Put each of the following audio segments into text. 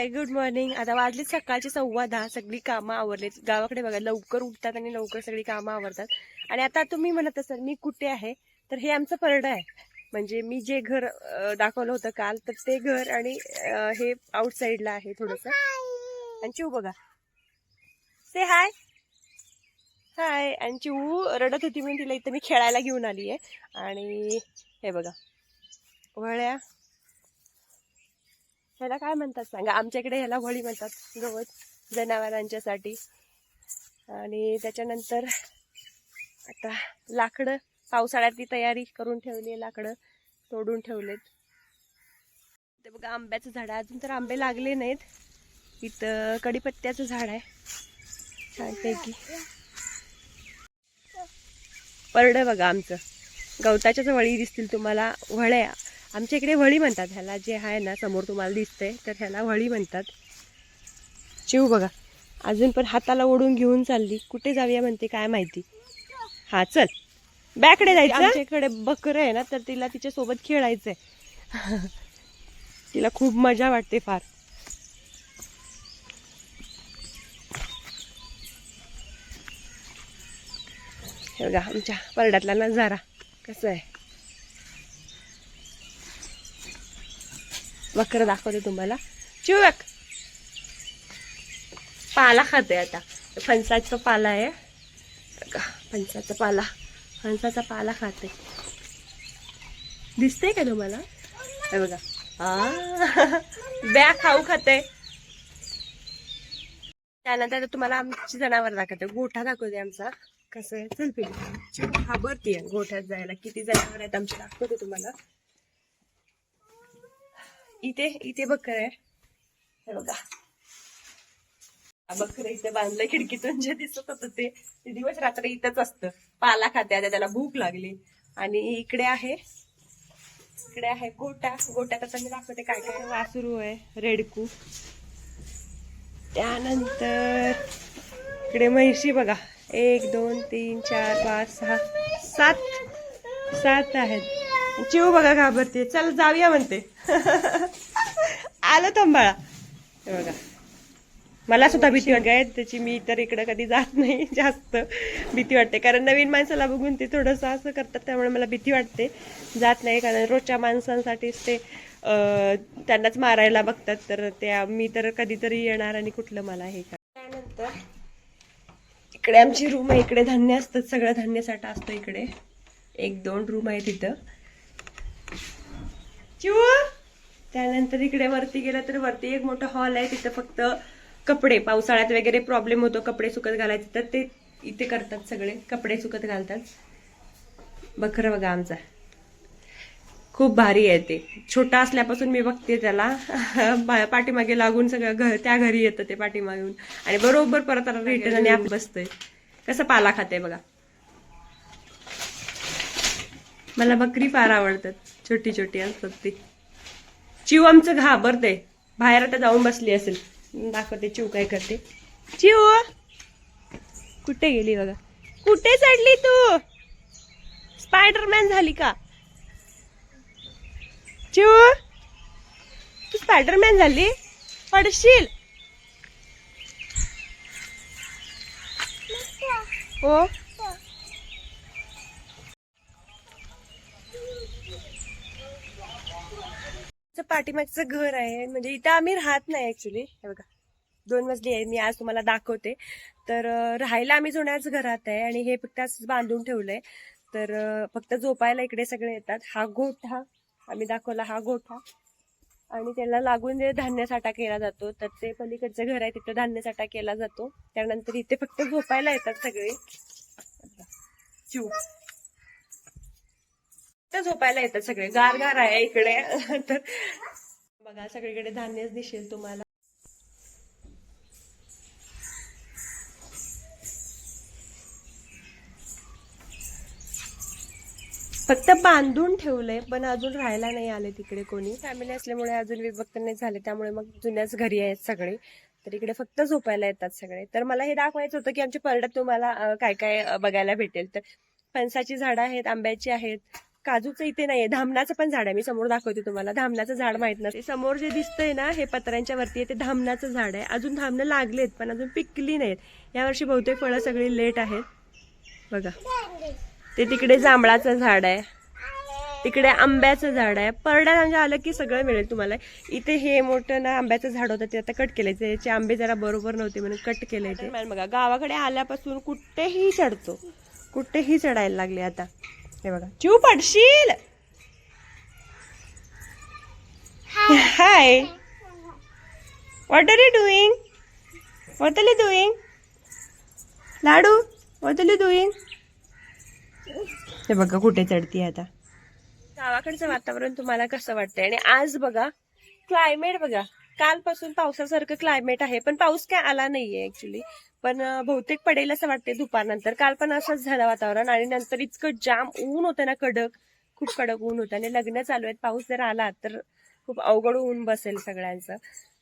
Hi good morning आता वाजली सकाळची सव्वा दहा. सगळी कामं आवरलेत. गावाकडे बघा लवकर उठतात आणि लवकर सगळी कामं आवरतात. आणि आता तुम्ही म्हणत असाल मी कुठे आहे? तर हे आमचं परडं आहे. म्हणजे मी जे घर दाखवलं होतं काल तर ते घर आणि हे आउटसाईडला आहे थोडस. आणि चिऊ बघा. से हाय हाय आणि चिऊ रडत होती म्हणून तिला इथं मी खेळायला घेऊन आली आहे आणि हे बघा. वळ्या. ह्याला काय म्हणतात सांगा? आमच्याकडे ह्याला होळी म्हणतात गवत जनावरांच्यासाठी. आणि त्याच्यानंतर आता लाकडं पावसाळ्यातली तयारी करून ठेवली आहे लाकडं तोडून ठेवलेत. ते बघा आंब्याचं झाड आहे अजून तर आंबे लागले नाहीत. इथं कडीपत्त्याचं झाड आहे. छानपैकी. परडं बघा आमचं. गवताच्याच वळी दिसतील तुम्हाला वळ्या. आमच्या इकडे वळी म्हणतात ह्याला जे आहे ना समोर तुम्हाला दिसतंय तर ह्याला वळी म्हणतात. चिव बघा. अजून पण हाताला ओढून घेऊन चालली. कुठे जाऊया म्हणते काय माहिती? हा चल. बॅकडे जायचं. आमच्याकडे बकर आहे ना तर तिला तिच्या सोबत खेळायचंय. तिला खूप मजा वाटते फार. हे बघा आमच्या परड्यातला नजारा कसं आहे. वक्र दाखवते तुम्हाला. चिवक पाला खाते आता. फणसाचा पाला आहे. फणसाचा पाला. फणसाचा पाला खाते. दिसते का तुम्हाला? हे बघा. आ, खाऊ खाते. त्यानंतर तुम्हाला आमची जनावर दाखवते. गोठा दाखवते आमचा. कसं आहे? चल पिढी हा आहे गोठ्यात जायला किती जनावर आहेत आमच्या दाखवते तुम्हाला. इथे इथे बकर आहे. हे बघा. हा बकर इथे बांधलं खिडकीतून जे दिसत होतं ते. ते दिवस रात्र इथंच असतं. पाला खाते आता त्याला भूक लागली. आणि इकडे आहे इकडे आहे गोटा. गोट्यात आता मी दाखवते काय काय. वासरू आहे. रेडकू. त्यानंतर इकडे म्हैशी बघा. एक दोन तीन चार पाच सहा सात. सात आहेत. चिव बघा घाबरते चल जाऊया म्हणते. आलं थांबाळा हे बघा. मला सुद्धा भीती वाटते. त्याची मी तर इकडं कधी जात नाही जास्त भीती वाटते. कारण नवीन माणसाला बघून ते थोडंसं असं करतात त्यामुळे मला भीती वाटते. जात नाही कारण रोजच्या माणसांसाठीच ते त्यांनाच मारायला बघतात. तर त्या मी तर कधीतरी येणार आणि कुठलं मला हे कर. त्यानंतर इकडे आमची रूम आहे. इकडे धान्य असतात. सगळं धान्य साठा असतो इकडे. एक दोन रूम आहे तिथं चिव! त्यानंतर इकडे वरती गेलं तर वरती एक मोठा हॉल आहे. तिथं फक्त कपडे पावसाळ्यात वगैरे प्रॉब्लेम होतो कपडे सुकत घालायचे. तर ते इथे करतात सगळे कपडे सुकत घालतात. बकर बघा आमचा. खूप भारी आहे ते. छोटा असल्यापासून मी बघते त्याला. पाठीमागे लागून सगळं घर त्या घरी येतं ते पाठीमागून. आणि बरोबर परत रिटर्न आणि आप बसतंय. कसं पाला खाते बघा. मला बकरी फार आवडतात. छोटी छोटी असतात ती. चिव आमचं घाबरते बाहेर आता जाऊन बसली असेल. दाखवते चिव काय करते. चिव! कुठे गेली बघा. कुठे चढली तू? स्पायडरमॅन झाली का? चिव! तू स्पायडरमॅन झाली? पडशील. हो? आमचं पाठीमागचं घर आहे. म्हणजे इथं आम्ही राहत नाही ऍक्च्युली हे बघा. दोन मजली आहे. मी आज तुम्हाला दाखवते. तर राहायला आम्ही जुन्याच घरात आहे आणि हे फक्त असंच बांधून ठेवलंय. तर फक्त झोपायला इकडे सगळे येतात. हा गोठा. आम्ही दाखवला हा गोठा. आणि त्याला लागून जे धान्य साठा केला जातो तर ते पलीकडचं घर आहे. तिथं धान्य साठा केला जातो. त्यानंतर इथे फक्त झोपायला येतात सगळे. चिव. तर झोपायला येतात सगळे. गार गार आहे इकडे. तर बघा सगळीकडे धान्यच दिसेल तुम्हाला. फक्त बांधून ठेवलंय पण अजून राहायला नाही आले तिकडे कोणी. फॅमिली असल्यामुळे अजून विभक्त नाही झाले त्यामुळे मग जुन्याच घरी आहेत सगळे. तर इकडे फक्त झोपायला येतात सगळे. तर मला हे दाखवायचं होतं की आमच्या परड्यात तुम्हाला काय काय बघायला भेटेल. तर फणसाची झाडं आहेत आंब्याची आहेत काजूचं इथे नाहीये. धामणाचं पण झाड आहे. मी समोर दाखवते तुम्हाला. धामणाचं झाड माहीत नसते. समोर जे दिसतंय ना हे पत्र्यांच्या वरती आहे. ते धामणाचं झाड आहे. अजून धामणं लागलेत पण अजून पिकली नाहीत. यावर्षी बहुतेक फळं सगळी लेट आहेत. बघा. ते तिकडे जांभळाचं झाड आहे. तिकडे आंब्याचं झाड आहे. परड्यात म्हणजे आलं की सगळं मिळेल तुम्हाला. इथे हे मोठं ना आंब्याचं झाड होतं ते आता कट केलंय. त्याचे आंबे जरा बरोबर नव्हते म्हणून कट केलंय ते. बघा. गावाकडे आल्यापासून कुठेही चढतो. कुठेही चढायला लागले आता. हे बघा. चिव पडशील? Hi what are you doing what are you doing Laddu what are you doing हे बघा कुठे चढती आता. गावाकडचं वातावरण तुम्हाला कसं वाटतंय? आणि आज बघा क्लायमेट बघा. कालपासून पावसासारखं क्लायमेट आहे पण पाऊस काय आला नाहीये ऍक्च्युली पण बहुतेक पडेल असं वाटतंय दुपारनंतर. काल पण असंच झालं वातावरण आणि नंतर इतकं जाम ऊन होतं ना कडक. खूप कडक ऊन होतं. आणि लग्न चालू आहेत. पाऊस जर आला तर खूप अवघड ऊन बसेल सगळ्यांचं.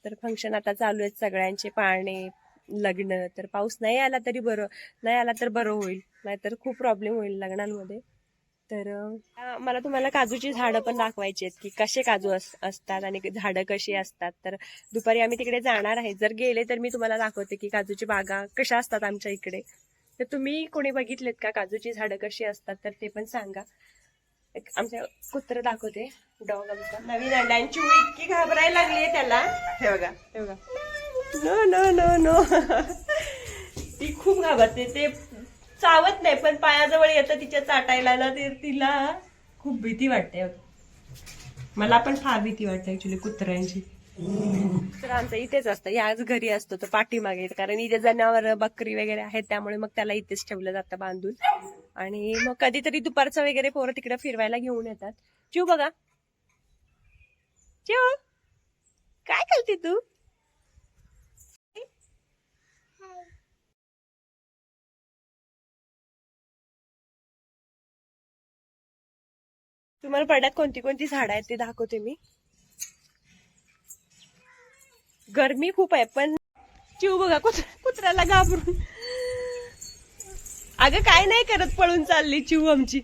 तर फंक्शन आता चालू आहेत सगळ्यांचे पाळणे लग्न. तर पाऊस नाही आला तरी बरं. नाही आला तर बरं होईल. नाहीतर खूप प्रॉब्लेम होईल लग्नांमध्ये. तर मला तुम्हाला काजूची झाडं पण दाखवायची आहेत की कसे काजू अस- असतात आणि झाडं कशी असतात. तर दुपारी आम्ही तिकडे जाणार आहे. जर गेले तर मी तुम्हाला दाखवते की काजूची बागा कशा असतात आमच्या इकडे. तर तुम्ही कोणी बघितलेत का काजूची झाडं कशी असतात? तर ते पण सांगा. एक आमच्या कुत्र दाखवते. डॉग आमचा. नवीन अंड्यांची इतकी घाबरायला लागली आहे त्याला. हे बघा हे बघा. No no no no. ती खूप घाबरते. ते चावत नाही पण पायाजवळ येतं तिच्या चाटायला ना तिला. खूप भीती वाटते मला पण फार भीती वाटते ऍक्च्युली कुत्र्यांची. तर आमचं इथेच असतं. याच घरी असतो तो पाठीमागे कारण इथे जनावर बकरी वगैरे आहेत त्यामुळे मग त्याला इथेच ठेवलं जातं बांधून. आणि मग कधीतरी दुपारचं वगैरे पोरं तिकडे फिरवायला घेऊन येतात. चिव बघा. चिव काय करते तू? तुम्हाला पड्यात कोणती कोणती झाडं आहेत ते दाखवते मी. गरमी खूप आहे पण चिव बघा कुत्रा कुत्र्याला घाबरून. अगं काय नाही करत पळून चालली चिव आमची.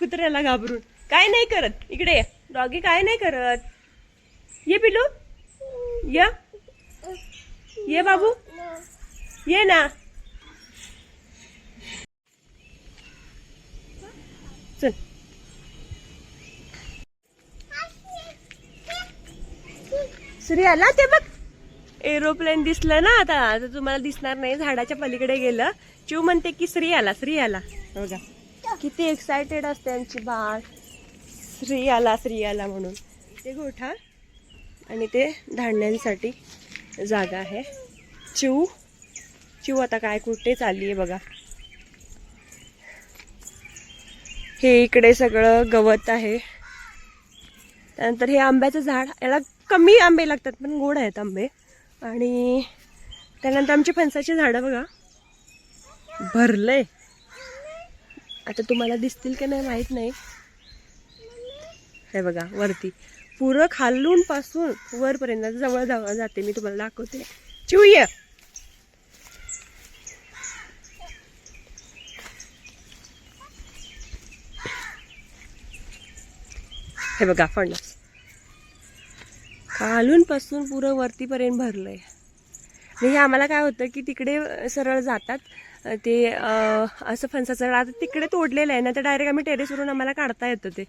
कुत्र्याला घाबरून. काय नाही करत. इकडे ये. डॉगी काय नाही करत. ये पिलू या. ये बाबू. ये ना. चल. सूर्य आला ते बघ. एरोप्लेन दिसलं ना आता आता तुम्हाला दिसणार नाही झाडाच्या पलीकडे गेलं. चिव म्हणते की श्री आला श्री आला बघा किती एक्सायटेड असते आमची बाळ. श्री आला श्री आला म्हणून. ते गोठा आणि ते धान्यांसाठी जागा आहे. चिव चिव आता काय कुठे चालली आहे बघा. हे इकडे सगळं गवत आहे. त्यानंतर हे आंब्याचं झाड याला कमी आंबे लागतात पण गोड आहेत आंबे. आणि त्यानंतर आमची फणसाची झाडं बघा. भरलंय. आता तुम्हाला दिसतील की नाही माहीत नाही. हे बघा वरती. पुरं खालून पासून वरपर्यंत जवळ जवळ जाते मी तुम्हाला दाखवते. चिवूया. हे बघा फणस. खालूनपासून पुरं वरतीपर्यंत भरलं आहे म्हणजे आम्हाला काय होतं की तिकडे सरळ जातात. ते असं फणसाचं सरळ आता तिकडे तोडलेलं आहे. ना तर डायरेक्ट आम्ही टेरेसवरून आम्हाला काढता येतं ते.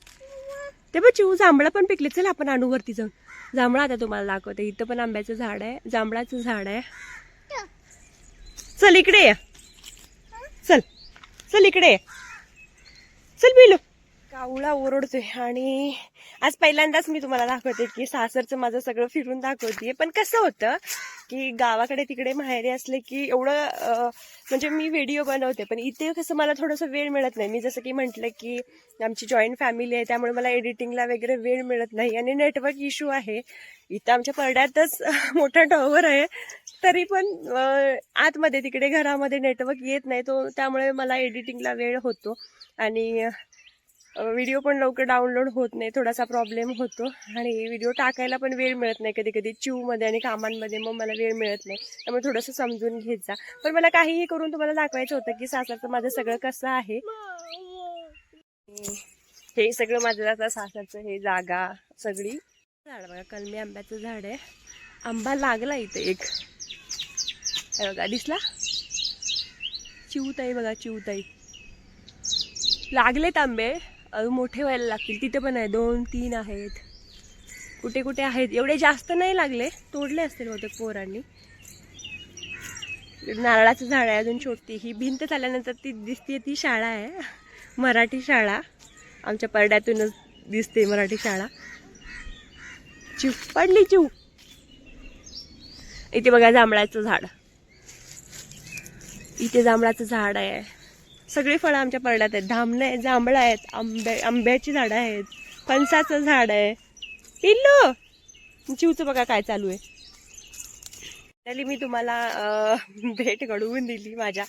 ते बघ चिऊ जांभळं पण पिकले. चल आपण अणूवरती जाऊन. जांभळं आता तुम्हाला दाखवते. इथं पण आंब्याचं झाड आहे. जांभळाचं झाड आहे. चल इकडे ये. चल. चल इकडे ये. चल बिलो. कावळा ओरडतोय आणि आज पहिल्यांदाच मी तुम्हाला दाखवते की सासरचं माझं सगळं फिरून दाखवते पण कसं होतं की गावाकडे तिकडे माहेरी असले की एवढं म्हणजे मी व्हिडिओ बनवते पण इथे कसं मला थोडंसं वेळ मिळत नाही. मी जसं की म्हटलं की आमची जॉईंट फॅमिली आहे त्यामुळे मला एडिटिंगला वगैरे वेळ मिळत नाही आणि नेटवर्क इश्यू आहे. इथं आमच्या पडद्यातच मोठा टॉवर आहे तरी पण आतमध्ये तिकडे घरामध्ये नेटवर्क येत नाही तो त्यामुळे मला एडिटिंगला वेळ होतो. आणि व्हिडिओ पण लवकर डाउनलोड होत नाही थोडासा प्रॉब्लेम होतो. आणि व्हिडिओ टाकायला पण वेळ मिळत नाही कधी कधी चिवमध्ये आणि कामांमध्ये मग मला वेळ मिळत नाही. त्यामुळे थोडंसं समजून घेत जा. पण मला काहीही करून तुम्हाला दाखवायचं होतं की सासरचं माझं सगळं कसं आहे. हे सगळं माझं आता सासरचं हे जागा सगळी. झाड बघा कलमी आंब्याचं झाड आहे. आंबा लागला इथे एक. बघा दिसला? चिवताई बघा चिवताई. लागलेत आंबे. अजून मोठे व्हायला लागतील. तिथे पण आहे. दोन तीन आहेत. कुठे कुठे आहेत? एवढे जास्त नाही लागले. तोडले असतील बहुतेक पोरांनी. नारळाचं झाड आहे अजून छोटी. ही भिंत झाल्यानंतर ती दिसते ती शाळा आहे. मराठी शाळा. आमच्या परड्यातूनच दिसते मराठी शाळा. चिव पडली चिव. इथे बघा जांभळाचं झाड. इथे जांभळाचं झाड आहे. सगळी फळं आमच्या परड्यात आहेत. धामणं आहेत जांभळं आहेत आंबे आंब्याची झाडं आहेत फणसाचं झाड आहे. पिल्लू चिवचं बघा काय चालू आहे. मी तुम्हाला भेट घडवून दिली माझ्या.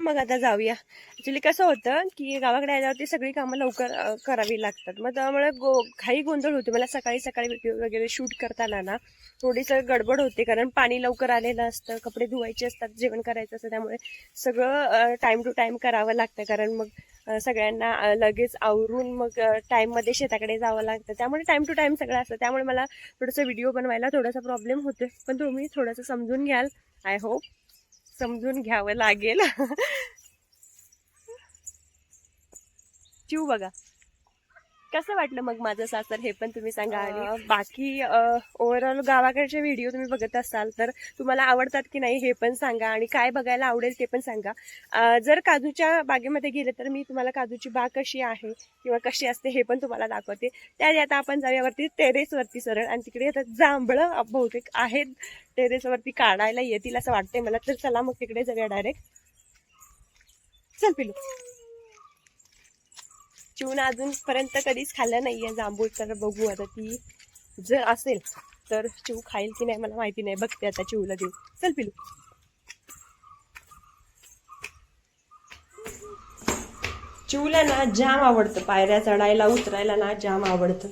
मग आता जाऊया. ऍक्च्युली कसं होतं की गावाकडे आल्यावरती सगळी कामं लवकर करावी लागतात. मग त्यामुळे गो घाई गोंधळ होते. मला सकाळी सकाळी व्हिडिओ वगैरे शूट करताना ना थोडीसं गडबड होते. कारण पाणी लवकर आलेलं असतं कपडे धुवायचे असतात जेवण करायचं असतं. त्यामुळे सगळं टाइम टू टाइम करावं लागतं. कारण मग सगळ्यांना लगेच आवरून मग टाईममध्ये शेताकडे जावं लागतं. त्यामुळे टाईम टू टाईम सगळं असतं. त्यामुळे मला थोडंसं व्हिडिओ बनवायला थोडासा प्रॉब्लेम होतो पण तुम्ही थोडंसं समजून घ्याल आय होप समजून घ्यावं लागेल. चिव बघा. कसं वाटलं मग माझं सासर हे पण तुम्ही सांगा आणि बाकी ओव्हरऑल गावाकडचे व्हिडिओ तुम्ही बघत असाल तर तुम्हाला आवडतात की नाही हे पण सांगा आणि काय बघायला आवडेल ते पण सांगा. जर काजूच्या बागेमध्ये गेले तर मी तुम्हाला काजूची बाग कशी आहे किंवा कशी असते हे पण तुम्हाला दाखवते. त्याआधी आता आपण जाऊयावरती टेरेसवरती सरळ आणि तिकडे आता जांभळं बहुतेक आहेत. टेरेसवरती काढायला येतील असं वाटतंय मला. तर चला मग तिकडे जाऊया डायरेक्ट चल पिलू. चिवून अजूनपर्यंत कधीच खाल्लं नाहीये. जांभूळ तर बघू आता ती जर असेल तर चिव खाईल की नाही मला माहिती नाही. बघते आता चिवला देऊ चल पिलू. चिवला ना जाम आवडतं. पायऱ्या चढायला उतरायला ना जाम आवडतं.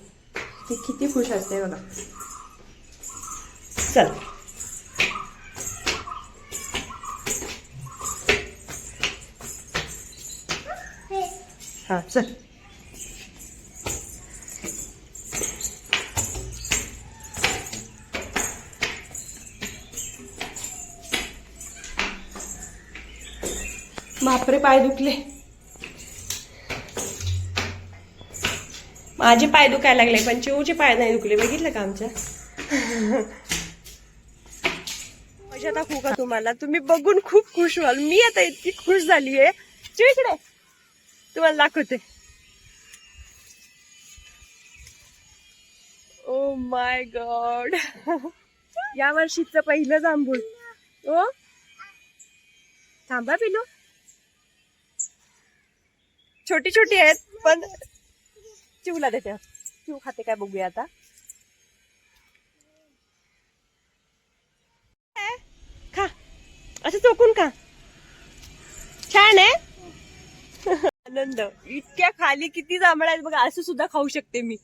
ती किती खुश असते बघा. चल. हा चल. बापरे पाय दुखले. माझे पाय दुखायला लागले पण चिऊचे पाय नाही दुखले. बघितलं का आमच्या? मजा दाखवू का तुम्हाला? तुम्ही बघून खूप खुश व्हाल. मी आता इतकी खुश झालीये. आहे इकडे. तुम्हाला दाखवते. ओ माय गॉड या वर्षीचं पहिलं जांभूळ. ओ थांबा पिलू. छोटी छोटी आहेत पण चिवला देते. चिव खाते काय बघूया आता. खा. असं चोकून खा. छान आहे. आनंद. इतक्या खाली किती जांभळा आहेत बघा असं सुद्धा खाऊ शकते मी.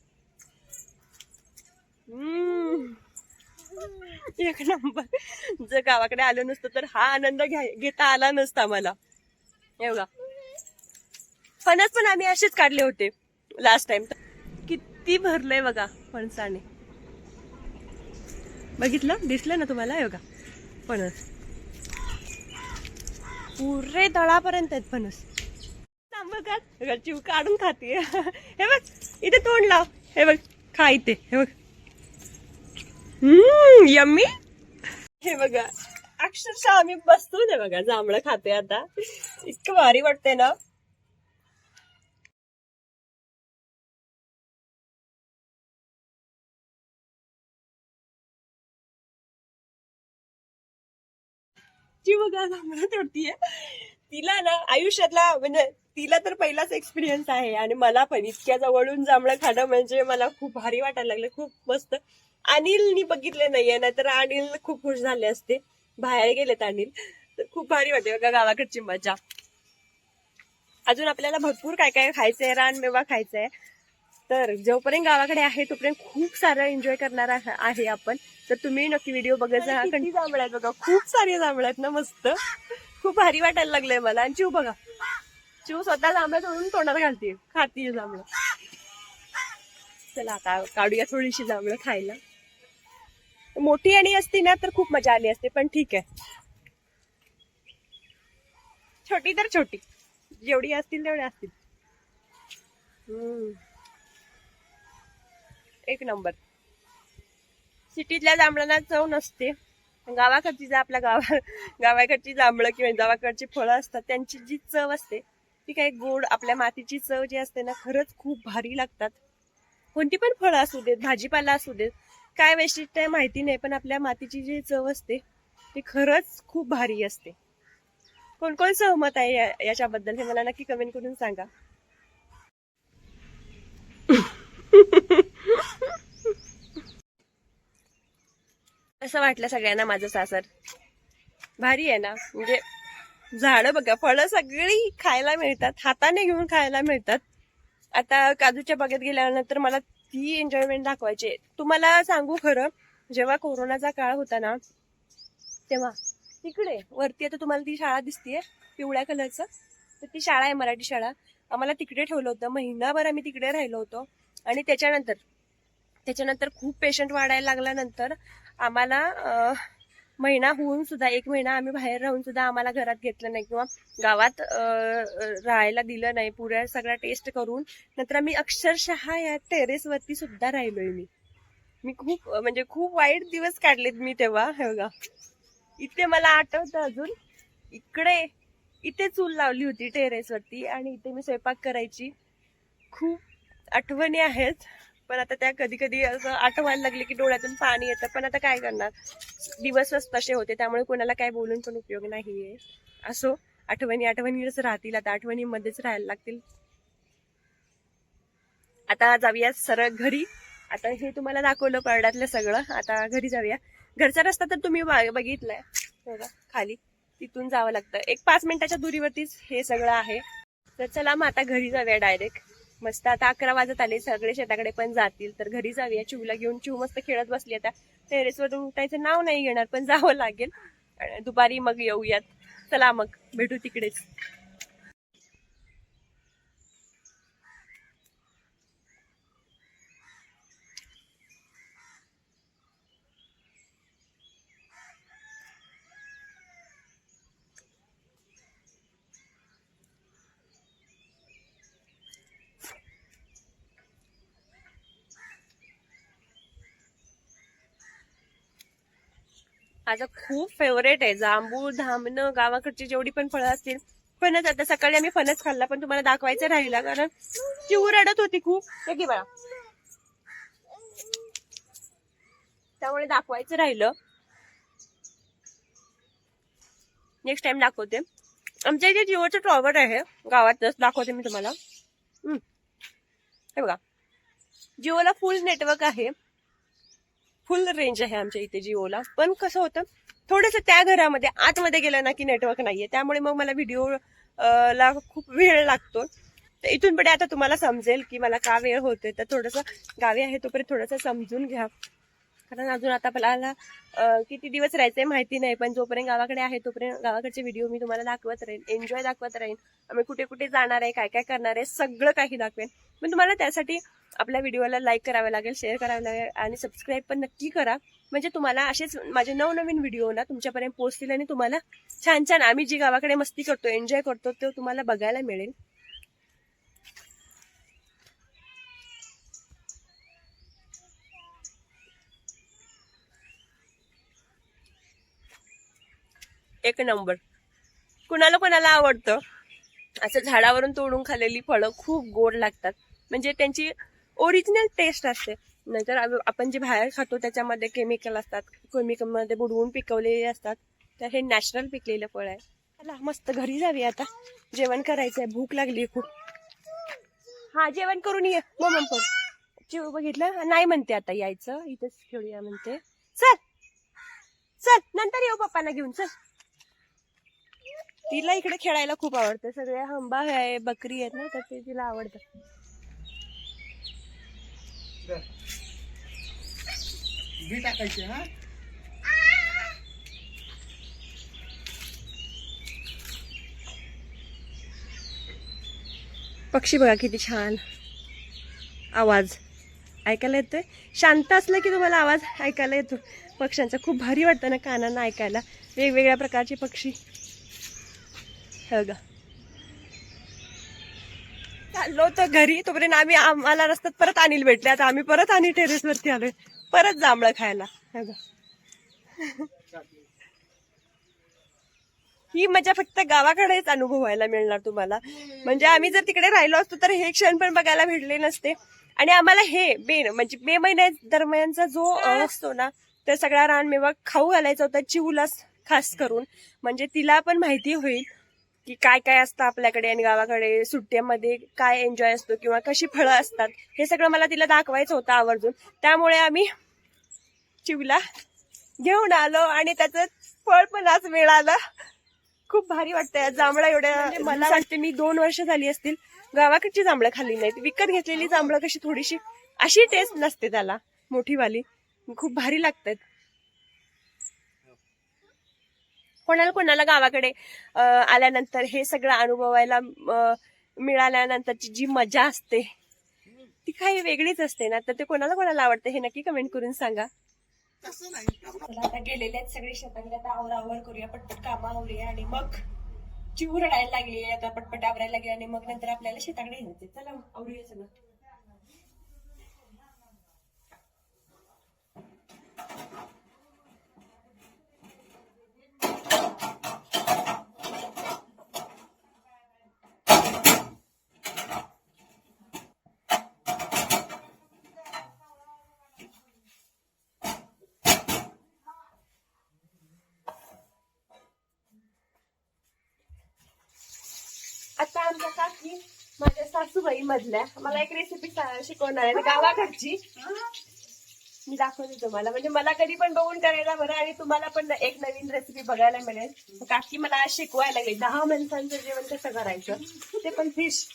एक नंबर. जर गावाकडे आलो नसतं तर हा आनंद घेता आला नसता मला. हे बघा. फणस पण आम्ही असेच काढले होते लास्ट टाइम किती भरलंय बघा फणसाने. बघितलं? दिसलं ना तुम्हाला? योगा बघा. फणस. पुरे तळापर्यंत आहेत फणस. बघा, चिव काढून खाते. हे बघ इथे तोंड लाव. हे बघ खा इथे. हे बघ. हम्म यम्मी. हे बघा अक्षरशः आम्ही बसतो ना बघा जांभळं खाते आता. इतकं भारी वाटतंय ना. ती बघा जांभळं होतीये तिला ना आयुष्यातला म्हणजे तिला तर पहिलाच एक्सपिरियन्स आहे आणि मला पण इतक्या जवळून जांभळं खाणं म्हणजे मला खूप भारी वाटायला लागलं खूप मस्त. अनिलनी बघितले नाहीये नाहीतर अनिल खूप खुश झाले असते. बाहेर गेलेत अनिल. तर खूप भारी वाटते बघा गावाकडची मजा अजून आपल्याला भरपूर काय काय खायचंय रानमेवा खायचंय. तर जोपर्यंत गावाकडे आहे तोपर्यंत खूप सारं एन्जॉय करणार आहे आपण. तर तुम्ही नक्की व्हिडिओ बघत जा. किती जांभळ आहेत बघा. खूप सारे जांभळ आहेत ना मस्त. खूप भारी वाटायला लागलंय मला. आणि चिव बघा. चिव स्वतः जांभळं तोडून तोंडात घालते. खाती जांभळं. चला आता काढूया थोडीशी जांभळं खायला. मोठी आणि असती ना तर खूप मजा आली असते पण ठीक आहे. छोटी तर छोटी. जेवढी असतील तेवढ्या असतील. हम्म. एक नंबर. सिटीतल्या जांभळांना चव नसते. गावाकडची जा आपल्या गावा गावाकडची जांभळं किंवा गावाकडची फळं असतात त्यांची जी चव असते ती काही गोड आपल्या मातीची चव जी असते ना खरंच खूप भारी लागतात. कोणती पण फळं असू देत भाजीपाला असू देत काय वैशिष्ट्य आहे माहिती नाही पण आपल्या मातीची जी चव असते ती खरंच खूप भारी असते. कोण कोण सहमत आहे याच्याबद्दल हे मला नक्की कमेंट करून सांगा. असं वाटलं सगळ्यांना माझं सासर? भारी आहे ना. म्हणजे झाडं बघा फळं सगळी खायला मिळतात हाताने घेऊन खायला मिळतात. आता काजूच्या बागेत गेल्यानंतर मला ती एन्जॉयमेंट दाखवायची तुम्हाला सांगू खरं जेव्हा कोरोनाचा काळ होता ना तेव्हा तिकडे वरती आता तुम्हाला ती शाळा दिसतीये पिवळ्या कलरचं. तर ती शाळा आहे मराठी शाळा. आम्हाला तिकडे ठेवलं होतं. महिनाभर आम्ही तिकडे राहिलो होतो. आणि त्याच्यानंतर त्याच्यानंतर खूप पेशंट वाढायला लागल्यानंतर आम्हाला महिना होऊन सुद्धा एक महिना आम्ही बाहेर राहून सुद्धा आम्हाला घरात घेतलं नाही किंवा गावात राहायला दिलं नाही. पुऱ्या सगळ्या टेस्ट करून. नंतर आम्ही अक्षरशः या टेरेसवरती सुद्धा राहिलोय मी. मी खूप म्हणजे खूप वाईट दिवस काढलेत मी तेव्हा हे बघा. इथे मला आठवतं अजून इकडे इथे चूल लावली होती टेरेसवरती आणि इथे मी स्वयंपाक करायची. खूप आठवणी आहेत. पण आता त्या कधी कधी असं आठवायला लागले की डोळ्यातून पाणी येतं. पण आता काय करणार? दिवसच तसे होते त्यामुळे कोणाला काय बोलून पण उपयोग नाहीये. असो आठवणी आठवणीच राहतील आता आठवणीमध्येच राहायला लागतील. आता जाऊया सरळ घरी. आता हे तुम्हाला दाखवलं परड्यातलं सगळं. आता घरी जाऊया. घरचा रस्ता तर तुम्ही बघितलाय. बघा खाली. तिथून जावं लागतं. एक पाच मिनिटाच्या दुरीवरतीच हे सगळं आहे. तर चला मग आता घरी जाऊया डायरेक्ट मस्त. आता अकरा वाजत आले सगळे शेताकडे पण जातील. तर घरी जाऊया चिवला घेऊन. चिव मस्त खेळत बसली आता. टेरेसवर उठायचं नाव नाही घेणार पण जावं लागेल. दुपारी मग येऊयात. चला मग भेटू तिकडेच. माझं खूप फेवरेट आहे. जांभूळ धामणं गावाकडची जेवढी पण फळं असतील फणस आता सकाळी आम्ही फणस खाल्ला पण तुम्हाला दाखवायचं राहिला कारण चिऊ रडत होती खूप. हे घे बाळा. त्यामुळे दाखवायचं राहिलं. नेक्स्ट टाइम दाखवते. आमच्या इथे जिओचं टॉवर आहे. गावातच दाखवते मी तुम्हाला. हे बघा. जिओला फुल नेटवर्क आहे. फुल रेंज आहे आमच्या इथे जिओला. पण कसं होतं थोडंसं त्या घरामध्ये आतमध्ये गेलं ना की नेटवर्क नाहीये. त्यामुळे मग मला व्हिडिओ ला खूप वेळ लागतो. तर इथून पुढे आता तुम्हाला समजेल की मला का वेळ होते तर थोडंसं गावी आहे तोपर्यंत थोडंसं समजून घ्या. कारण अजून आता आपल्याला किती दिवस राहायचे माहिती नाही पण जोपर्यंत गावाकडे आहे तोपर्यंत गावाकडचे व्हिडिओ मी तुम्हाला दाखवत राहीन एन्जॉय दाखवत राहीन. आम्ही कुठे कुठे जाणार आहे काय काय करणार आहे सगळं काही दाखवेन. पण तुम्हाला त्यासाठी आपल्या व्हिडिओला लाईक करावं लागेल शेअर करावं लागेल आणि सबस्क्राईब पण नक्की करा. म्हणजे तुम्हाला असेच माझे नवनवीन व्हिडिओ ना तुमच्यापर्यंत पोहोचतील आणि तुम्हाला छान छान आम्ही जी गावाकडे मस्ती करतो एन्जॉय करतो तो तुम्हाला बघायला मिळेल. एक नंबर. कुणाला कोणाला आवडतं? असं झाडावरून तोडून खाल्लेली फळं खूप गोड लागतात. म्हणजे त्यांची ओरिजिनल टेस्ट असते. नंतर आपण जे बाहेर खातो त्याच्यामध्ये केमिकल असतात. केमिकलमध्ये बुडवून पिकवलेले असतात. तर हे नॅचरल पिकलेलं फळ आहे. चला मस्त घरी जावी आता. जेवण करायचंय. भूक लागली खूप. हा जेवण करून ये. मग पण जेव बघितलं? नाही म्हणते आता यायचं. इथेच खेळूया म्हणते. चल. चल नंतर येऊ पप्पांना घेऊन. चल. तिला इकडे खेळायला खूप आवडतं. सगळे हंबा आहे बकरी आहेत ना तर ते तिला आवडतं. टाकायचे हा? पक्षी बघा किती छान. आवाज. ऐकायला येतोय? शांत असलं की तुम्हाला आवाज ऐकायला येतो. पक्ष्यांचा खूप भारी वाटतं ना कानांना ऐकायला. वेगवेगळ्या प्रकारचे पक्षी. हे बघा. चाललो होतो घरी तोपर्यंत आम्ही आम्हाला रस्त्यात परत अनिल भेटले. आता आम्ही परत आणि टेरेसवरती आलोय. परत जांभळं खायला. हे बघा. ही मजा फक्त गावाकडेच अनुभवायला मिळणार तुम्हाला. म्हणजे आम्ही जर तिकडे राहिलो असतो तर हे क्षण पण बघायला भेटले नसते. आणि आम्हाला हे बे म्हणजे मे महिन्या दरम्यानचा जो असतो ना तर सगळा रानमेवा खाऊ घालायचा होता चिवला खास करून. म्हणजे तिला पण माहिती होईल. की काय काय असतं आपल्याकडे आणि गावाकडे सुट्ट्यामध्ये काय एन्जॉय असतो किंवा कशी फळं असतात हे सगळं मला तिला दाखवायचं होतं आवर्जून. त्यामुळे आम्ही चिवला घेऊन आलो आणि त्याचं फळ पण आज मिळालं. खूप भारी वाटतंय जांभळा एवढ्या म्हणजे मला वाटते मी दोन वर्ष झाली असतील. गावाकडची जांभळं खाल्ली नाहीत. विकत घेतलेली जांभळं कशी थोडीशी अशी टेस्ट नसते त्याला. मोठीवाली. खूप भारी लागतात. कोणाला कोणाला गावाकडे आल्यानंतर हे सगळं अनुभवायला मिळाल्यानंतरची जी मजा असते ती काही वेगळीच असते ना. तर ते कोणाला कोणाला आवडते हे नक्की कमेंट करून सांगा. तसं नाही. चला आता गेलेले आहेत सगळे शेताकडे आता आवर आवर करूया पटपट कामं आवरूया आणि मग चिव रडायला लागली आता पटपट आवरायला लागली आणि मग नंतर आपल्याला शेताकडे चला आवरूया सगळं. आता आमच्या काकी माझ्या सासूबाई मधल्या मला एक रेसिपी शिकवणार आहे गावाकडची. मी दाखवते तुम्हाला. म्हणजे मला कधी पण बघून करायला बरं आणि तुम्हाला पण एक नवीन रेसिपी बघायला मिळेल. काकी मला आज शिकवायला लागली दहा माणसांचं जेवण कसं करायचं ते पण फिश